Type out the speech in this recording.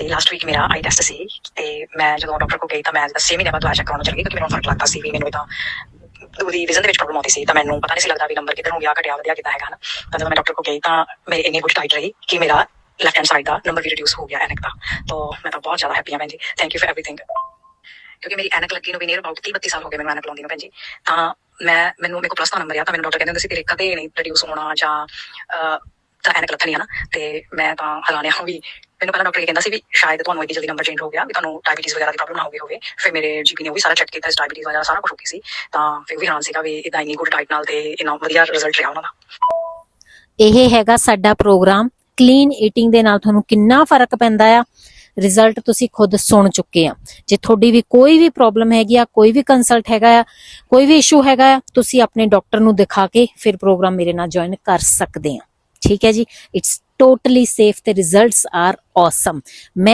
ਤੇ last week ਮੇਰਾ ਆਈ test ਸੀ ਤੇ ਮੈਂ ਜਦੋਂ ਡਾਕਟਰ ਕੋਲ ਗਈ ਤਾਂ ਮੈਂ 6 ਮਹੀਨੇ ਬਾਅਦ ਦੁਬਾਰਾ ਚੈੱਕ ਕਰਾਉਣ ਚਲੀ ਗਈ ਕਿਉਂਕਿ ਮੈਨੂੰ ਫ਼ਰਕ ਲੱਗਦਾ ਸੀ ਵੀ ਮੈਨੂੰ ਤਾਂ ਉਹਦੀ ਵਿਜ਼ਨ ਦੇ ਵਿੱਚ ਪ੍ਰੋਬਲਮ ਆਉਂਦੀ ਸੀ ਤਾਂ ਮੈਨੂੰ ਪਤਾ ਨਹੀਂ ਸੀ ਲੱਗਦਾ ਵੀ ਨੰਬਰ ਕਿੱਧਰ ਨੂੰ ਗਿਆ, ਘਟਿਆ, ਵਧਿਆ ਕਿੱਦਾਂ ਹੈਗਾ ਨਾ ਤਾਂ ਜਦੋਂ ਮੈਂ ਡਾਕਟਰ ਕੋਲ ਗਈ ਤਾਂ ਮੇਰੀ ਇੰਨੀ ਗੁੱਡ ਟਾਈਟ ਰਹੀ ਕਿ ਮੇਰਾ ਲੈਫਟ ਹੈਂਡ ਸਾਈਡ ਦਾ ਨੰਬਰ ਵੀ ਰਿਡਿਊਸ ਹੋ ਗਿਆ ਐਨਕ ਦਾ। ਤਾਂ ਮੈਂ ਤਾਂ ਬਹੁਤ ਜ਼ਿਆਦਾ ਹੈਪੀ ਹਾਂ ਭੈਣ ਜੀ। ਥੈਂਕ ਯੂ ਫॉर एवरीथिंग ਕਿਉਂਕਿ ਮੇਰੀ ਐਨਕ ਲੱਗੀ ਨੂੰ ਵੀ ਨੀਅਰ ਅਬਾਊਟ 30 32 ਸਾਲ ਹੋ ਗਏ ਮੈਨੂੰ ਐਨਕ ਲਾਉਂਦੀ ਨੂੰ ਭੈਣ ਜੀ। ਤਾਂ ਮੈਂ, ਮੈਨੂੰ, ਮੇਰੇ ਕੋਲ ਪਲੱਸ ਦਾ ਨੰਬਰ ਆ ਤਾਂ ਮੈਨੂੰ ਡਾਕਟਰ ਕਹਿੰਦੇ ਹੁੰਦੇ ਸੀ ਤੇਰੇ ਕਦੇ ਨਹੀਂ ਹੋਣਾ ਤਾਂ ਐਨਕ ਲੱਥਣੀ ਹੈ ਨਾ ਤੇ ਮੈਂ ਤਾਂ ਹੈਰਾਨ ਹਾਂ ਵੀ ਮੈਨੂੰ ਪਹਿਲਾਂ ਡਾਕਟਰ ਇਹ ਕਹਿੰਦਾ ਸੀ ਵੀ ਸ਼ਾਇਦ ਤੁਹਾਨੂੰ ਇੰਨੀ ਜਲਦੀ ਨੰਬਰ ਚੇਂਜ ਹੋ ਗਿਆ, ਵੀ ਤੁਹਾਨੂੰ ਡਾਇਬੀਟੀਜ਼ ਵਗੈਰਾ ਦੀ ਪ੍ਰੋਬਲਮ ਨਾ ਹੋ ਗਈ ਹੋਵੇ। ਫਿਰ ਮੇਰੇ ਜੀਪੀ ਨੇ ਉਹ ਵੀ ਸਾਰਾ ਚੈੱਕ ਕੀਤਾ, ਇਸ ਡਾਇਬੀਟੀਜ਼ ਵਗੈਰਾ ਸਾਰਾ ਕੁਝ ਹੋ ਗਈ ਸੀ। ਤਾਂ ਫਿਰ ਵੀ ਹੈਰਾਨ ਸੀਗਾ ਵੀ ਇਦਾਂ ਇੰਨੀ ਗੁੱਡ ਡਾਈਟ ਨਾਲ ਤੇ ਇੰਨਾ ਵਧੀਆ ਰਿਜ਼ਲਟ ਰਿਹਾ ਉਹਨਾਂ ਦਾ। ਇਹ ਹੈਗਾ ਸਾਡਾ ਪ੍ਰੋਗਰਾਮ ਕਲੀਨ ਈਟਿੰਗ ਦੇ ਨਾਲ ਤੁਹਾਨੂੰ ਕਿੰਨਾ ਫ਼ਰਕ ਪੈਂਦਾ ਆ। ਰਿਜ਼ਲਟ ਤੁਸੀਂ ਖੁਦ ਸੁਣ ਚੁੱਕੇ ਆ। ਜੇ ਤੁਹਾਡੀ ਵੀ ਕੋਈ ਵੀ ਪ੍ਰੋਬਲਮ ਹੈਗੀ ਆ, ਕੋਈ ਵੀ ਕੰਸਲਟ ਹੈਗਾ ਆ, ਕੋਈ ਵੀ ਇਸ਼ੂ ਹੈਗਾ ਆ, ਤੁਸੀਂ ਆਪਣੇ ਡਾਕਟਰ ਨੂੰ ਦਿਖਾ ਕੇ ਫਿਰ ਪ੍ਰੋਗਰਾਮ ਮੇਰੇ ਨਾਲ ਜੁਆਇਨ ਕਰ ਸਕਦੇ ਆ। ਠੀਕ ਹੈ ਜੀ। ਇਟਸ ਟੋਟਲੀ ਸੇਫ ਤੇ ਰਿਜ਼ਲਟਸ ਆਰ ਔਸਮ ਮੈਂ